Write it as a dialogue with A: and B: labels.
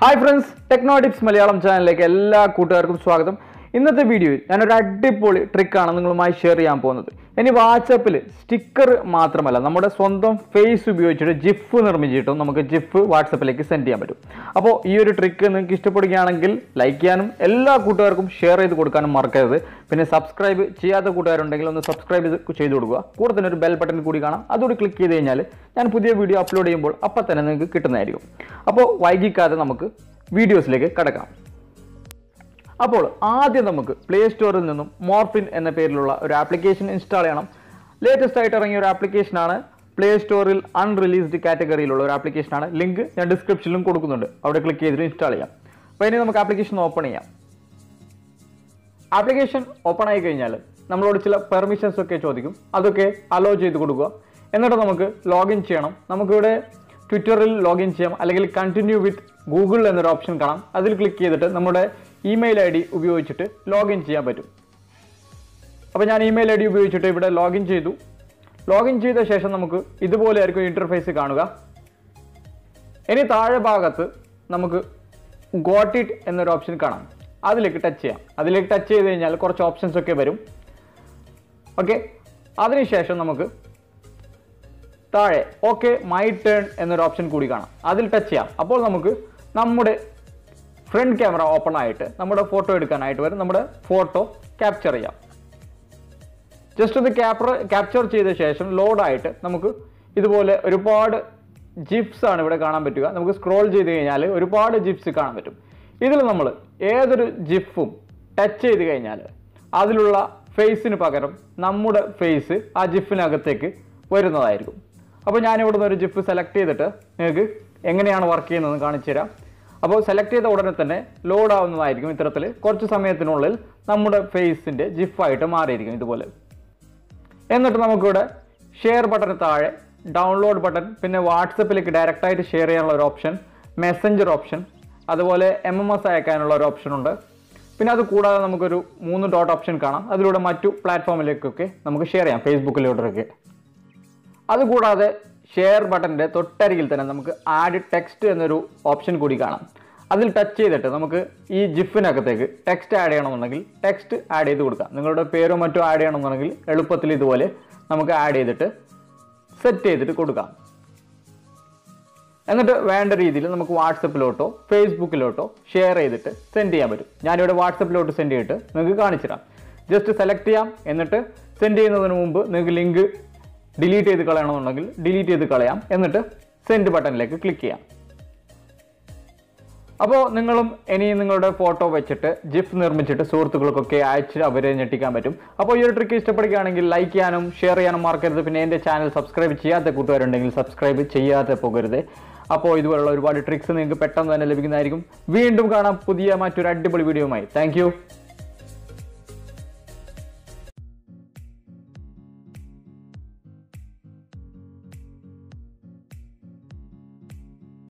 A: Hi friends techno tips Malayalam ചാനലിലേക്ക് എല്ലാ കൂട്ടുകാർക്കും സ്വാഗതം. ഇന്നത്തെ വീഡിയോയിൽ ഞാനൊരു അടിപൊളി ട്രിക്കാണ് നിങ്ങളുമായി ഷെയർ ചെയ്യാൻ പോകുന്നത്. ഇനി വാട്സപ്പിൽ സ്റ്റിക്കർ മാത്രമല്ല നമ്മുടെ സ്വന്തം ഫേസ് ഉപയോഗിച്ചിട്ട് ജിഫ് നിർമ്മിച്ചിട്ടും നമുക്ക് ജിഫ് വാട്സപ്പിലേക്ക് സെൻഡ് ചെയ്യാൻ പറ്റും. അപ്പോൾ ഈ ഒരു ട്രിക്ക് നിങ്ങൾക്ക് ഇഷ്ടപ്പെടുകയാണെങ്കിൽ ലൈക്ക് ചെയ്യാനും എല്ലാ കൂട്ടുകാർക്കും ഷെയർ ചെയ്ത് കൊടുക്കാനും മറക്കരുത്. പിന്നെ സബ്സ്ക്രൈബ് ചെയ്യാത്ത കൂട്ടുകാരുണ്ടെങ്കിൽ ഒന്ന് സബ്സ്ക്രൈബ് ചെയ്ത് കൊടുക്കുക. കൂടെ തന്നെ ഒരു ബെൽ ബട്ടൺ കൂടി കാണാം. അതുകൂടി ക്ലിക്ക് ചെയ്ത് കഴിഞ്ഞാൽ ഞാൻ പുതിയ വീഡിയോ അപ്ലോഡ് ചെയ്യുമ്പോൾ അപ്പം തന്നെ നിങ്ങൾക്ക് കിട്ടുന്നതായിരിക്കും. അപ്പോൾ വൈകിക്കാതെ നമുക്ക് വീഡിയോസിലേക്ക് കിടക്കാം. അപ്പോൾ ആദ്യം നമുക്ക് പ്ലേ സ്റ്റോറിൽ നിന്നും മോർഫിൻ എന്ന പേരിലുള്ള ഒരു ആപ്ലിക്കേഷൻ ഇൻസ്റ്റാൾ ചെയ്യണം. ലേറ്റസ്റ്റ് ആയിട്ട് ഇറങ്ങിയ ഒരു ആപ്ലിക്കേഷനാണ് പ്ലേ സ്റ്റോറിൽ അൺറിലീസ്ഡ് കാറ്റഗറിയിലുള്ള ഒരു ആപ്ലിക്കേഷനാണ് ലിങ്ക് ഞാൻ ഡിസ്ക്രിപ്ഷനിലും കൊടുക്കുന്നുണ്ട്. അവിടെ ക്ലിക്ക് ചെയ്തിട്ട് ഇൻസ്റ്റാൾ ചെയ്യാം. അപ്പോൾ ഇനി നമുക്ക് ആപ്ലിക്കേഷൻ ഓപ്പൺ ചെയ്യാം. ആപ്ലിക്കേഷൻ ഓപ്പൺ ആയി കഴിഞ്ഞാൽ നമ്മളോട് ചില പെർമിഷൻസ് ഒക്കെ ചോദിക്കും. അതൊക്കെ അലോ ചെയ്ത് കൊടുക്കുക. എന്നിട്ട് നമുക്ക് ലോഗിൻ ചെയ്യണം. നമുക്കിവിടെ ട്വിറ്ററിൽ ലോഗിൻ ചെയ്യാം. അല്ലെങ്കിൽ കണ്ടിന്യൂ വിത്ത് ഗൂഗിൾ എന്നൊരു ഓപ്ഷൻ കാണാം. അതിൽ ക്ലിക്ക് ചെയ്തിട്ട് നമ്മുടെ ഇമെയിൽ ഐ ഡി ഉപയോഗിച്ചിട്ട് ലോഗിൻ ചെയ്യാൻ പറ്റും. അപ്പോൾ ഞാൻ ഇമെയിൽ ഐ ഡി ഉപയോഗിച്ചിട്ട് ഇവിടെ ലോഗിൻ ചെയ്തു. ലോഗിൻ ചെയ്ത ശേഷം നമുക്ക് ഇതുപോലെ ആയിരിക്കും ഇന്റർഫേസ് കാണുക. ഇനി താഴെ ഭാഗത്ത് നമുക്ക് ഗോട്ട് ഇറ്റ് എന്നൊരു ഓപ്ഷൻ കാണാം. അതിലേക്ക് ടച്ച് ചെയ്യാം. അതിലേക്ക് ടച്ച് ചെയ്ത് കഴിഞ്ഞാൽ കുറച്ച് ഓപ്ഷൻസ് ഒക്കെ വരും. ഓക്കെ അതിനുശേഷം നമുക്ക് താഴെ ഓക്കെ മൈ ടേൺ എന്നൊരു ഓപ്ഷൻ കൂടി കാണാം. അതിൽ ടച്ച് ചെയ്യാം. അപ്പോൾ നമുക്ക് നമ്മുടെ ഫ്രണ്ട് ക്യാമറ ഓപ്പൺ ആയിട്ട് നമ്മുടെ ഫോട്ടോ എടുക്കാനായിട്ട് വരും. നമ്മുടെ ഫോട്ടോ ക്യാപ്ചർ ചെയ്യാം. ജസ്റ്റ് ഒന്ന് ക്യാപ്ചർ ക്യാപ്ചർ ചെയ്ത ശേഷം ലോഡായിട്ട് നമുക്ക് ഇതുപോലെ ഒരുപാട് ജിപ്സ് ആണ് ഇവിടെ കാണാൻ പറ്റുക. നമുക്ക് സ്ക്രോൾ ചെയ്ത് കഴിഞ്ഞാൽ ഒരുപാട് ജിപ്സ് കാണാൻ പറ്റും. ഇതിൽ നമ്മൾ ഏതൊരു ജിഫും ടച്ച് ചെയ്ത് കഴിഞ്ഞാൽ അതിലുള്ള ഫേസിന് പകരം നമ്മുടെ ഫേസ് ആ ജിഫിനകത്തേക്ക് വരുന്നതായിരിക്കും. അപ്പോൾ നിന്ന് ഒരു ജിഫ് സെലക്ട് ചെയ്തിട്ട് നിങ്ങൾക്ക് എങ്ങനെയാണ് വർക്ക് ചെയ്യുന്നതെന്ന് കാണിച്ചു തരാം അപ്പോൾ സെലക്ട് ചെയ്ത ഉടനെ തന്നെ ലോഡ് ആവുന്നതായിരിക്കും ഇത്തരത്തിൽ. കുറച്ച് സമയത്തിനുള്ളിൽ നമ്മുടെ ഫേസിന്റെ ജിഫായിട്ട് മാറിയിരിക്കും ഇതുപോലെ. എന്നിട്ട് നമുക്കിവിടെ ഷെയർ ബട്ടന് താഴെ ഡൗൺലോഡ് ബട്ടൺ പിന്നെ വാട്സപ്പിലേക്ക് ഡയറക്റ്റായിട്ട് ഷെയർ ചെയ്യാനുള്ള ഒരു ഓപ്ഷൻ മെസ്സഞ്ചർ ഓപ്ഷൻ അതുപോലെ എം എം എസ് അയക്കാനുള്ള ഒരു ഓപ്ഷനുണ്ട് പിന്നെ അത് കൂടാതെ നമുക്കൊരു മൂന്ന് ഡോട്ട് ഓപ്ഷൻ കാണാം. അതിലൂടെ മറ്റു പ്ലാറ്റ്ഫോമിലേക്കൊക്കെ നമുക്ക് ഷെയർ ചെയ്യാം ഫേസ്ബുക്കിലൂടെയൊക്കെ അതുകൂടാതെ ഷെയർ ബട്ടന്റെ തൊട്ടരികിൽ തന്നെ നമുക്ക് ആഡ് ടെക്സ്റ്റ് എന്നൊരു ഓപ്ഷൻ കൂടി കാണാം. അതിൽ ടച്ച് ചെയ്തിട്ട് നമുക്ക് ഈ ജിഫിനകത്തേക്ക് ടെക്സ്റ്റ് ആഡ് ചെയ്യണമെന്നുണ്ടെങ്കിൽ ടെക്സ്റ്റ് ആഡ് ചെയ്ത് കൊടുക്കാം. നിങ്ങളുടെ പേരോ മറ്റോ ആഡ് ചെയ്യണമെന്നുണ്ടെങ്കിൽ എളുപ്പത്തിൽ ഇതുപോലെ നമുക്ക് ആഡ് ചെയ്തിട്ട് സെറ്റ് ചെയ്തിട്ട് കൊടുക്കാം. എന്നിട്ട് വേണ്ട രീതിയിൽ നമുക്ക് വാട്സപ്പിലോട്ടോ ഫേസ്ബുക്കിലോട്ടോ ഷെയർ ചെയ്തിട്ട് സെൻഡ് ചെയ്യാൻ പറ്റും. ഞാനിവിടെ വാട്സപ്പിലോട്ട് സെൻഡ് ചെയ്തിട്ട് നിങ്ങൾക്ക് കാണിച്ചു തരാം. ജസ്റ്റ് സെലക്ട് ചെയ്യാം. എന്നിട്ട് സെൻഡ് ചെയ്യുന്നതിന് മുമ്പ് നിങ്ങൾക്ക് ലിങ്ക് ഡിലീറ്റ് ചെയ്ത് കളയണമെന്നുണ്ടെങ്കിൽ ഡിലീറ്റ് ചെയ്ത് കളയാം. എന്നിട്ട് സെൻഡ് ബട്ടണിലേക്ക് ക്ലിക്ക് ചെയ്യാം. അപ്പോൾ നിങ്ങളും ഇനി നിങ്ങളുടെ ഫോട്ടോ വെച്ചിട്ട് ജിഫ് നിർമ്മിച്ചിട്ട് സുഹൃത്തുക്കൾക്കൊക്കെ അയച്ച് അവരെ ഞെട്ടിക്കാൻ പറ്റും. അപ്പോൾ ഈ ഒരു ട്രിക്ക് ഇഷ്ടപ്പെടുകയാണെങ്കിൽ ലൈക്ക് ചെയ്യാനും ഷെയർ ചെയ്യാനും മറക്കരുത്. പിന്നെ എന്റെ ചാനൽ സബ്സ്ക്രൈബ് ചെയ്യാത്ത കൂട്ടുകാരുണ്ടെങ്കിൽ സബ്സ്ക്രൈബ് ചെയ്യാതെ പോകരുത്. അപ്പോൾ ഇതുപോലുള്ള ഒരുപാട് ട്രിക്സ് നിങ്ങൾക്ക് പെട്ടെന്ന് തന്നെ ലഭിക്കുന്നതായിരിക്കും. വീണ്ടും കാണാം പുതിയ മറ്റൊരു അടിപൊളി വീഡിയോയുമായി താങ്ക്